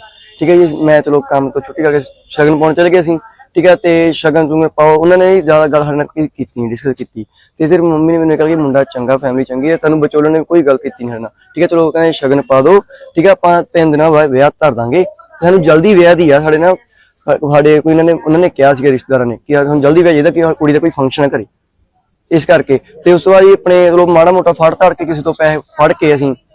ਠੀਕ ਹੈ ਜੀ, ਮੈਂ ਚਲੋ ਕੰਮ ਤੋਂ ਛੁੱਟੀ ਕਰਕੇ ਸ਼ਗਨ ਪਾਉਣ ਚਲੇ ਗਏ ਅਸੀਂ ਠੀਕ ਹੈ, ਤੇ ਸ਼ਗਨ ਤੁੰਗੇ ਪਾਓ, ਉਹਨਾਂ ਨੇ ਜ਼ਿਆਦਾ ਗੱਲ ਸਾਡੇ ਨਾਲ ਕੀਤੀ ਡਿਸਕਸ ਕੀਤੀ। ਤੇ ਫਿਰ ਮੰਮੀ ਨੇ ਮੈਨੂੰ ਕਿਹਾ ਕਿ ਮੁੰਡਾ ਚੰਗਾ ਫੈਮਿਲੀ ਚੰਗੀ ਹੈ, ਤੁਹਾਨੂੰ ਵਿਚੋਲਣ ਨੇ ਕੋਈ ਗੱਲ ਕੀਤੀ ਨਹੀਂ ਸਾਡੇ ਨਾਲ। ਠੀਕ ਹੈ, ਚਲੋ ਕਹਿੰਦੇ ਸ਼ਗਨ ਪਾ ਦਿਓ, ਠੀਕ ਹੈ, ਆਪਾਂ ਤਿੰਨ ਦਿਨਾਂ ਬਾਅਦ ਵਿਆਹ ਧਰ ਦਾਂਗੇ। ਸਾਨੂੰ ਜਲਦੀ ਵਿਆਹ ਦੀ ਆ ਸਾਡੇ ਨਾਲ ਸਾਡੇ ਕੋਈ ਇਹਨਾਂ ਨੇ, ਉਹਨਾਂ ਨੇ ਕਿਹਾ ਸੀਗਾ ਰਿਸ਼ਤੇਦਾਰਾਂ ਨੇ ਕਿ ਸਾਨੂੰ ਜਲਦੀ ਵਿਆਹ ਚਾਹੀਦਾ ਕਿ ਕੁੜੀ ਦਾ ਕੋਈ ਫੰਕਸ਼ਨ ਕਰੇ। ਇਸ ਕਰਕੇ, ਤੇ ਉਸ ਤੋਂ ਬਾਅਦ ਜੀ ਆਪਣੇ ਚਲੋ ਮਾੜਾ ਮੋਟਾ ਫੜ ਧੜ ਕੇ ਕਿਸੇ ਤੋਂ ਪੈਸੇ ਫੜ ਕੇ ਅਸੀਂ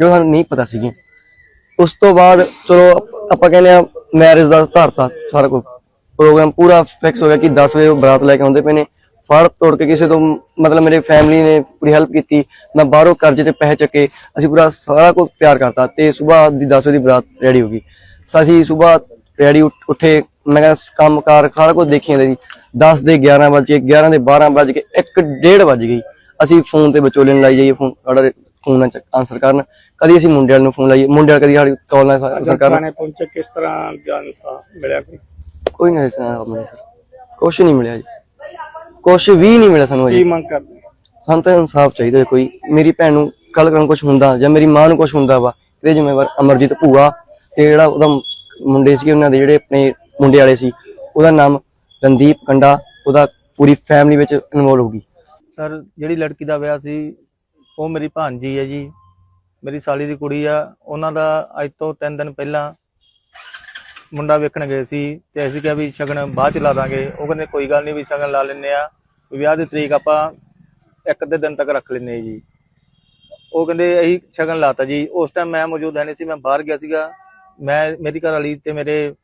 ਜੋ ਸਾਨੂੰ ਨਹੀਂ ਪਤਾ ਸੀਗੀ। ਉਸ ਤੋਂ ਬਾਅਦ ਚਲੋ ਆਪਾਂ ਕਹਿੰਦੇ ਆ ਮੈਰਿਜ ਦਾ ਧਰਤਾ ਸਾਰਾ ਕੁਝ ਪ੍ਰੋਗਰਾਮ ਪੂਰਾ ਫਿਕਸ ਹੋ ਗਿਆ ਕਿ 10 ਵਜੇ ਬਰਾਤ ਲੈ ਕੇ ਆਉਂਦੇ ਪਏ ਨੇ। ਫੜ ਤੋੜ ਕੇ ਕਿਸੇ ਤੋਂ ਮਤਲਬ ਮੇਰੇ ਫੈਮਿਲੀ ਨੇ ਪੂਰੀ ਹੈਲਪ ਕੀਤੀ ਮੈਂ ਬਾਹਰੋਂ ਕਰਜ਼ੇ ਤੇ ਪੈਸੇ ਚੱਕੇ। ਅਸੀਂ ਪੂਰਾ ਸਾਰਾ ਕੁਝ ਪਿਆਰ ਕਰਤਾ ਤੇ ਸਵੇਰ ਦੀ 10 ਵਜੇ ਦੀ ਬਰਾਤ ਰੈਡੀ ਹੋ ਗਈ। ਅਸੀਂ ਸਵੇਰ ਰੈਡੀ ਉੱਠੇ, ਮੈਂ ਕਿਹਾ ਕੰਮਕਾਰ ਸਾਰਾ ਕੁਝ ਦੇਖੀ ਜਾਂਦੇ ਸੀ। 10 ਦੇ 11 ਵਜੇ 11 ਦੇ 12 ਵਜ ਕੇ 1:30 ਵਜ ਗਈ। ਅਸੀਂ ਫੋਨ ਤੇ ਵਿਚੋਲੇ ਨੂੰ ਲਾਈ ਜਾਈਏ ਫੋਨ ਸਾਡਾ ਫੋਨ ਨਾਲ ਆਨਸਰ ਕਰਨ। ਕਦੀ ਅਸੀਂ ਮੁੰਡੇ ਵਾਲੇ ਨੂੰ ਫੋਨ ਲਾਈਏ ਮੁੰਡੇ ਵਾਲਾ ਕਦੀ ਸਾਡੀ ਕਾਲ ਨਾਲ ਆਨਸਰ ਕਰਨ। ਥਾਣੇ ਪਹੁੰਚੇ ਕਿਸ ਤਰ੍ਹਾਂ ਜਾਨ ਸਾ ਮਿਲਿਆ ਕੋਈ? ਕੋਈ ਨਹੀਂ ਸੁਣਾ ਮੈਨੂੰ ਕੁਛ ਨਹੀਂ ਮਿਲਿਆ ਜੀ। ਕੁਛ ਵੀ ਨਹੀਂ ਮਿਲਿਆ ਸਾਨੂੰ ਕੀ ਅਜੇ ਮੰਗ ਕਰਦੇ ਸਾਨੂੰ ਤਾਂ ਇਨਸਾਫ ਚਾਹੀਦਾ ਹੈ ਕੋਈ। ਮੇਰੀ ਭੈਣ ਨੂੰ ਕੱਲ ਕਰਨ ਕੁਝ ਹੁੰਦਾ ਜਾਂ ਮੇਰੀ ਮਾਂ ਨੂੰ ਕੁਝ ਹੁੰਦਾ ਵਾ ਇਹਦੇ ਜ਼ਿੰਮੇਵਾਰ ਅਮਰਜੀਤ ਭੂਆ ਤੇ ਜਿਹੜਾ ਉਹਦਾ ਮੁੰਡੇ ਸੀ ਉਹਨਾਂ ਦੇ ਜਿਹੜੇ ਆਪਣੇ ਮੁੰਡੇ ਵਾਲੇ ਸੀ ਉਹਦਾ ਨਾਮ ਰਣਦੀਪ ਕੰਡਾ ਉਹਦਾ ਪੂਰੀ ਫੈਮਿਲੀ ਵਿੱਚ ਇਨਵੋਲ ਹੋ ਗਈ। ਸਰ ਜਿਹੜੀ ਲੜਕੀ ਦਾ ਵਿਆਹ ਸੀ ਉਹ ਮੇਰੀ ਭਾਂਜੀ ਹੈ ਜੀ। ਮੇਰੀ ਸਾਲੀ ਦੀ ਕੁੜੀ ਆ, ਉਹਨਾਂ ਦਾ ਅੱਜ ਤੋਂ 3 ਦਿਨ ਪਹਿਲਾਂ ਮੁੰਡਾ ਵੇਖਣ ਗਏ ਸੀ ਤੇ ਅਸੀਂ ਕਿਹਾ ਵੀ ਸ਼ਗਨ ਬਾਅਦ ਚ ਲਾ ਦਾਂਗੇ। ਉਹ ਕਹਿੰਦੇ, ਕੋਈ ਗੱਲ ਨਹੀਂ ਵੀ ਸ਼ਗਨ ਲਾ ਲੈਨੇ ਆ ਵਿਆਹ ਦੀ ਤਰੀਕ ਆਪਾਂ ਇੱਕ ਅੱਧੇ ਦਿਨ ਤੱਕ ਰੱਖ ਲੈਨੇ ਜੀ। ਉਹ ਕਹਿੰਦੇ ਅਸੀਂ ਸ਼ਗਨ ਲਾਤਾ ਜੀ। ਉਸ ਟਾਈਮ ਮੈਂ ਮੌਜੂਦ ਹੈ ਨਹੀਂ ਸੀ, ਮੈਂ ਬਾਹਰ ਗਿਆ ਸੀਗਾ। ਮੈਂ, ਮੇਰੀ ਘਰ ਵਾਲੀ ਤੇ ਮੇਰੇ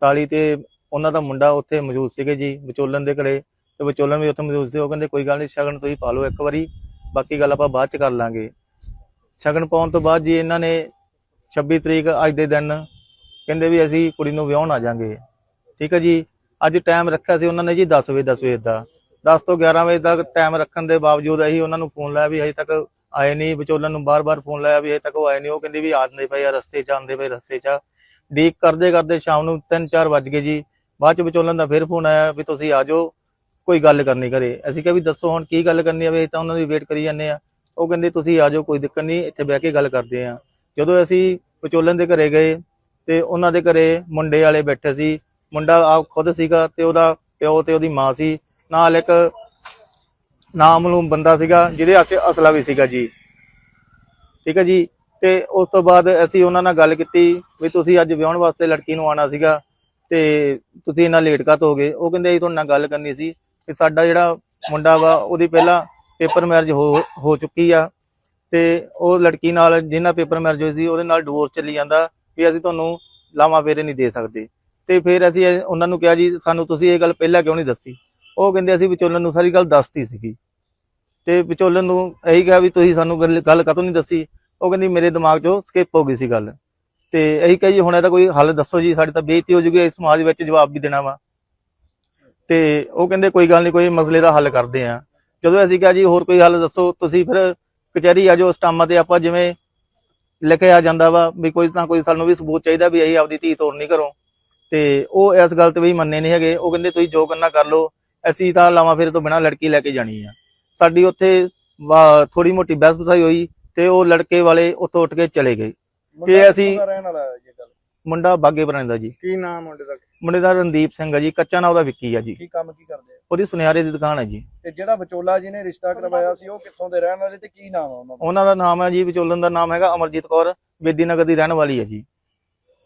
ਸਾਲੀ ਤੇ ਉਹਨਾਂ ਦਾ ਮੁੰਡਾ ਉੱਥੇ ਮੌਜੂਦ ਸੀਗੇ ਜੀ, ਵਿਚੋਲਨ ਦੇ ਘਰੇ। ਤੇ ਵਿਚੋਲਨ ਵੀ ਉੱਥੇ ਮੌਜੂਦ ਸੀ। ਉਹ ਕਹਿੰਦੇ, ਕੋਈ ਗੱਲ ਨਹੀਂ ਸ਼ਗਨ ਤੁਸੀਂ ਪਾ ਲਓ ਇੱਕ ਵਾਰੀ। ਬਾਕੀ ਗੱਲ ਆਪਾਂ ਬਾਅਦ ਚ ਕਰ ਲਾਂਗੇ। ਸ਼ਗਨ ਪਾਉਣ ਤੋਂ ਬਾਅਦ ਜੀ ਇਹਨਾਂ ਨੇ 26 ਤਰੀਕ ਅੱਜ ਦੇ ਦਿਨ ਕਹਿੰਦੇ ਵੀ ਅਸੀਂ ਕੁੜੀ ਨੂੰ ਵਿਆਹਣ ਆ ਜਾਾਂਗੇ ਠੀਕ ਹੈ ਜੀ? ਅੱਜ ਟਾਈਮ ਰੱਖਿਆ ਸੀ ਉਹਨਾਂ ਨੇ ਜੀ 10 ਵਜੇ 10 ਵਜੇ ਦਾ। 10 ਤੋਂ 11 ਵਜੇ ਤੱਕ ਟਾਈਮ ਰੱਖਣ ਦੇ ਬਾਵਜੂਦ ਅਸੀਂ ਉਹਨਾਂ ਨੂੰ ਫੋਨ ਲਾਇਆ ਵੀ ਅਜੇ ਤੱਕ ਆਏ ਨਹੀਂ। ਵਿਚੋਲਨ ਨੂੰ ਬਾਰ-ਬਾਰ ਫੋਨ ਲਾਇਆ ਵੀ ਅਜੇ ਤੱਕ ਉਹ ਆਏ ਨਹੀਂ। ਉਹ ਕਹਿੰਦੇ ਵੀ ਆਉਂਦੇ ਪਏ ਆ, ਰਸਤੇ 'ਚ ਆਉਂਦੇ ਪਏ, ਰਸਤੇ 'ਚ ਡੀਕ ਕਰਦੇ ਕਰਦੇ ਸ਼ਾਮ ਨੂੰ 3-4 ਵੱਜ ਗਏ ਜੀ। ਬਾਅਦ ਚ ਵਿਚੋਲਨ ਦਾ ਫਿਰ ਫੋਨ ਆਇਆ ਵੀ ਤੁਸੀਂ ਆ ਜਾਓ, ਕੋਈ ਗੱਲ ਕਰਨੀ ਕਰੇ ਅਸੀਂ ਕਿਹਾ ਵੀ ਦੱਸੋ ਹੁਣ ਕੀ ਗੱਲ ਕਰਨੀ ਆ ਵੀ ਅਸੀਂ ਤਾਂ ਉਹਨਾਂ ਦੀ ਵੇਟ ਕਰੀ ਜਾਂਦੇ ਆ। ਉਹ ਕਹਿੰਦੇ, ਤੁਸੀਂ ਆ ਜਾਓ, ਕੋਈ ਦਿੱਕਤ ਨਹੀਂ, ਇੱਥੇ ਬਹਿ ਕੇ ਗੱਲ ਕਰਦੇ ਆ। ਜਦੋਂ ਅਸੀਂ ਵਿਚੋਲਨ ਦੇ ਘਰੇ ਗਏ ਤੇ ਉਹਨਾਂ ਦੇ ਘਰੇ ਮੁੰਡੇ ਵਾਲੇ ਬੈਠੇ ਸੀ। ਮੁੰਡਾ ਆਪ ਖੁਦ ਸੀਗਾ ਤੇ ਉਹਦਾ ਪਿਓ ਤੇ ਉਹਦੀ ਮਾਂ ਸੀ। ਨਾਲ ਇੱਕ ਨਾਮਲੂਮ ਬੰਦਾ ਸੀਗਾ, ਜਿਹਦੇ ਹੱਥ ਅਸਲਾ ਵੀ ਸੀਗਾ ਜੀ। ਠੀਕ ਹੈ ਜੀ? ਤੇ ਉਸ ਤੋਂ ਬਾਅਦ ਅਸੀਂ ਉਹਨਾਂ ਨਾਲ ਗੱਲ ਕੀਤੀ ਵੀ ਤੁਸੀਂ ਅੱਜ ਵਿਆਹਣ ਵਾਸਤੇ ਲੜਕੀ ਨੂੰ ਆਣਾ ਸੀਗਾ ਤੇ ਤੁਸੀਂ ਇੰਨਾ ਲੇਟ ਕਾਤ ਹੋ ਗਏ? ਉਹ ਕਹਿੰਦੇ, ਅਸੀਂ ਤੁਹਾਡੇ ਨਾਲ ਗੱਲ ਕਰਨੀ ਸੀ ਕਿ ਸਾਡਾ ਜਿਹੜਾ ਮੁੰਡਾ ਵਾ, ਉਹਦੀ ਪਹਿਲਾਂ ਪੇਪਰ ਮੈਰਿਜ ਹੋ ਹੋ ਚੁੱਕੀ ਆ ਤੇ ਉਹ ਲੜਕੀ ਨਾਲ ਜਿਹਨਾਂ ਪੇਪਰ ਮੈਰਿਜ ਹੋਈ ਸੀ, ਉਹਦੇ ਨਾਲ ਡਿਵੋਰਸ ਚੱਲੀ ਜਾਂਦਾ ਵੀ ਅਸੀਂ ਤੁਹਾਨੂੰ ਲਾਵਾਂ ਫੇਰੇ ਨਹੀਂ ਦੇ ਸਕਦੇ। ਤੇ ਫਿਰ ਅਸੀਂ ਉਹਨਾਂ ਨੂੰ ਕਿਹਾ ਜੀ, ਸਾਨੂੰ ਤੁਸੀਂ ਇਹ ਗੱਲ ਪਹਿਲਾਂ ਕਿਉਂ ਨਹੀਂ ਦੱਸੀ? ਉਹ ਕਹਿੰਦੇ ਅਸੀਂ ਵਿਚੋਲਨ ਨੂੰ ਸਾਰੀ ਗੱਲ ਦੱਸਤੀ ਸੀਗੀ। ਤੇ ਵਿਚੋਲਨ ਨੂੰ ਇਹੀ ਕਿਹਾ ਵੀ ਤੁਸੀਂ ਸਾਨੂੰ ਗੱਲ ਕਦੋਂ ਨਹੀਂ ਦੱਸੀ? ਉਹ ਕਹਿੰਦੀ ਮੇਰੇ ਦਿਮਾਗ 'ਚੋਂ ਸਕਿਪ ਹੋ ਗਈ ਸੀ ਗੱਲ। ਤੇ ਇਹੀ ਕਹੀ ਜੀ ਹੁਣ ਇਹਦਾ ਕੋਈ ਹੱਲ ਦੱਸੋ ਜੀ, ਸਾਡੀ ਤਾਂ ਬੇਇੱਜ਼ਤੀ ਹੋ ਜੂਗੀ, ਇਸ ਸਮਾਜ ਵਿੱਚ ਜਵਾਬ ਵੀ ਦੇਣਾ ਵਾ। ਤੇ ਉਹ ਕਹਿੰਦੇ ਕੋਈ ਗੱਲ ਨਹੀਂ, ਕੋਈ ਮਸਲੇ ਦਾ ਹੱਲ ਕਰਦੇ ਆ। ਜਦੋਂ ਅਸੀਂ ਕਿਹਾ ਜੀ ਹੋਰ ਕੋਈ ਹੱਲ ਦੱਸੋ? ਤੁਸੀਂ ਫਿਰ ਕਚਹਿਰੀ ਆ ਜਾਓ ਸਟਾਮਾਂ ਤੇ ਆਪਾਂ ਜਿਵੇਂ ਲਿਖਿਆ ਜਾਂਦਾ ਵਾ ਵੀ ਕੋਈ ਤਾਂ ਕੋਈ ਸਾਨੂੰ ਵੀ ਸਬੂਤ ਚਾਹੀਦਾ ਵੀ ਅਸੀਂ ਆਪਦੀ ਧੀ ਤੋਰਨੀ ਕਰੋ ਤੇ ਉਹ ਇਸ ਗੱਲ ਤੇ ਵੀ ਮੰਨੇ ਨਹੀਂ ਹੈਗੇ। ਉਹ ਕਹਿੰਦੇ ਤੁਸੀਂ ਜੋ ਕਰਨਾ ਕਰ ਲਓ। ਅਸੀਂ ਤਾਂ ਲਾਵਾਂ ਫੇਰੇ ਤੋਂ ਬਿਨਾਂ ਲੜਕੀ ਲੈ ਕੇ ਜਾਣੀ ਆ। ਸਾਡੀ ਉੱਥੇ ਥੋੜੀ ਮੋਟੀ ਬਹਿਸ ਬਸਾਈ ਹੋਈ ਤੇ ਉਹ ਲੜਕੇ ਵਾਲੇ ਉੱਥੋਂ ਉੱਠ ਕੇ ਚਲੇ ਗਏ। ਤੇ ਅਸੀਂ ਮੁੰਡਾ ਬਾਗੇ ਬਰਾਣੇ ਦਾ ਜੀ। ਕੀ ਨਾਮ ਮੁੰਡੇ ਦਾ? ਮੁੰਡੇ ਦਾ ਰਣਦੀਪ ਸਿੰਘ ਆ ਜੀ ਕੱਚਾ ਨਾਂ ਉਹਦਾ ਵਿੱਕੀ ਆ ਜੀ। ਕੀ ਕੰਮ ਕੀ ਕਰਦੇ ਆ? ਉਹਦੀ ਸੁਨਿਆਰੇ ਦੀ ਦੁਕਾਨ ਹੈ ਜੀ। ਤੇ ਜਿਹੜਾ ਵਿਚੋਲਾ ਜੀ ਨੇ ਰਿਸ਼ਤਾ ਕਰਵਾਇਆ ਸੀ ਉਹ ਕਿੱਥੋਂ ਦੇ ਰਹਿਣ ਵਾਲੇ ਤੇ ਕੀ ਨਾਮ ਆ ਉਹਨਾਂ ਦਾ? ਉਹਨਾਂ ਦਾ ਨਾਮ ਹੈ ਜੀ ਵਿਚੋਲਨ ਦਾ ਨਾਮ ਹੈਗਾ ਅਮਰਜੀਤ ਕੌਰ ਬੇਦੀ ਨਗਰ ਦੀ ਰਹਿਣ ਵਾਲੀ ਹੈ ਜੀ।